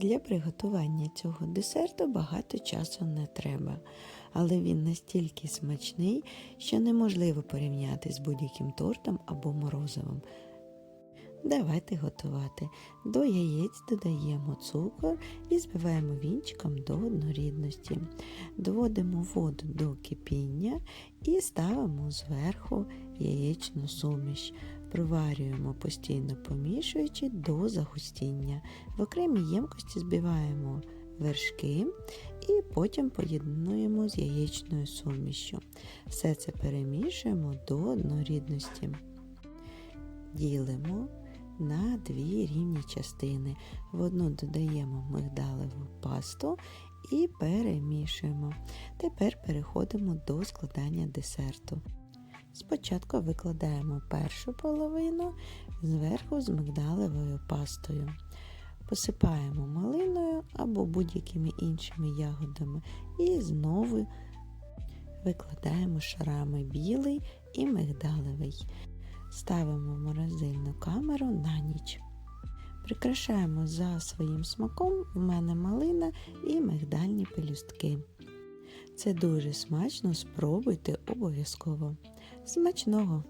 Для приготування цього десерту багато часу не треба, але він настільки смачний, що неможливо порівняти з будь-яким тортом або морозивом. Давайте готувати. До яєць додаємо цукор і збиваємо вінчиком до однорідності. Доводимо воду до кипіння і ставимо зверху яєчну суміш. Проварюємо постійно помішуючи до загустіння. В окремій ємкості збиваємо вершки і потім поєднуємо з яєчною сумішю. Все це перемішуємо до однорідності. Ділимо на дві рівні частини. В одну додаємо мигдалеву пасту і перемішуємо. Тепер переходимо до складання десерту. Спочатку викладаємо першу половину зверху з мигдалевою пастою. Посипаємо малиною або будь-якими іншими ягодами і знову викладаємо шарами білий і мигдалевий. Ставимо в морозильну камеру на ніч. Прикрашаємо за своїм смаком в мене малина і мигдальні пелюстки. Це дуже смачно, спробуйте обов'язково. Смачного!